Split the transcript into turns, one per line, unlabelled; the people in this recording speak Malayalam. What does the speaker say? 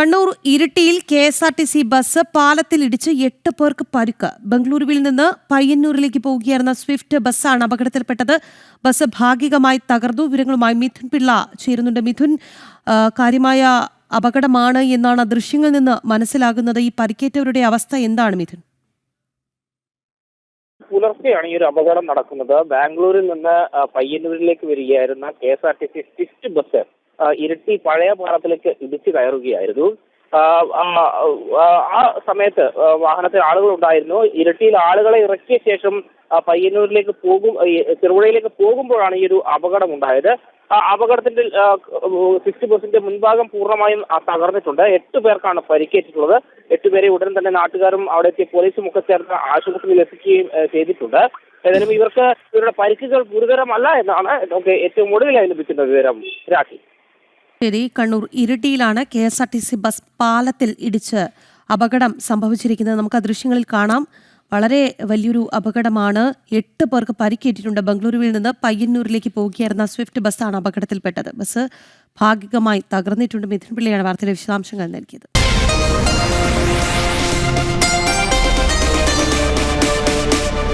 Kannur ഇരിട്ടിയിൽ K S R T C bus പാലത്തിലിടിച്ച് എട്ട് പേർക്ക് പരുക്ക്. ബംഗളൂരുവിൽ നിന്ന് പയ്യന്നൂരിലേക്ക് പോവുകയായിരുന്ന സ്വിഫ്റ്റ് ബസ്സാണ് അപകടത്തിൽപ്പെട്ടത്. ബസ് ഭാഗികമായി തകർന്നു. വിവരങ്ങളുമായി മിഥുൻ പിള്ള ചേരുന്നുണ്ട്. മിഥുൻ കാര്യമായ അപകടമാണ് എന്നാണ് ദൃശ്യങ്ങളിൽ നിന്ന് മനസ്സിലാകുന്നത്. ഈ പരിക്കേറ്റവരുടെ അവസ്ഥ എന്താണ് മിഥുൻ?
പുലർച്ചെയാണ് ഈ ഒരു അപകടം നടക്കുന്നത്. ബാംഗ്ലൂരിൽ നിന്ന് പയ്യന്നൂരിലേക്ക് വരികയായിരുന്ന K S R T C swift bus Iritty പഴയ പാലത്തിലേക്ക് ഇടിച്ചു കയറുകയായിരുന്നു. ആ, സമയത്ത് വാഹനത്തിൽ ആളുകൾ ഉണ്ടായിരുന്നു ഇരട്ടിയിൽ ആളുകളെ ഇറക്കിയ ശേഷം പയ്യന്നൂരിലേക്ക് പോകും ചെറുപുഴയിലേക്ക് പോകുമ്പോഴാണ് ഈ ഒരു അപകടം ഉണ്ടായത് ആ അപകടത്തിന്റെ സിക്സ്റ്റി പെർസെന്റ് മുൻഭാഗം പൂർണമായും തകർന്നിട്ടുണ്ട്. എട്ട് പേർക്കാണ് പരിക്കേറ്റിട്ടുള്ളത്. എട്ടുപേരെ ഉടൻ തന്നെ നാട്ടുകാരും അവിടെ എത്തിയ പോലീസും ഒക്കെ ചേർന്ന് ആശുപത്രിയിൽ എത്തിക്കുകയും ചെയ്തിട്ടുണ്ട്. ഏതായാലും ഇവർക്ക് ഇവരുടെ പരിക്കുകൾ ഗുരുതരമല്ല എന്നാണ് ഏറ്റവും ഒടുവിലായി ലഭിക്കുന്ന വിവരം. രാഖി.
ശരി Kannur ഇരിട്ടിയിലാണ് K S R T C bus പാലത്തിൽ ഇടിച്ച് അപകടം സംഭവിച്ചിരിക്കുന്നത്. നമുക്ക് ആ ദൃശ്യങ്ങളിൽ കാണാം. വളരെ വലിയൊരു അപകടമാണ്. എട്ട് പേർക്ക് പരിക്കേറ്റിട്ടുണ്ട്. ബംഗളൂരുവിൽ നിന്ന് പയ്യന്നൂരിലേക്ക് പോവുകയായിരുന്ന സ്വിഫ്റ്റ് ബസ്സാണ് അപകടത്തിൽപ്പെട്ടത്. ബസ് ഭാഗികമായി തകർന്നിട്ടുണ്ട്. മിഥുൻ പിള്ളയാണ് വാർത്തയിലെ വിശദാംശങ്ങൾ നൽകിയത്.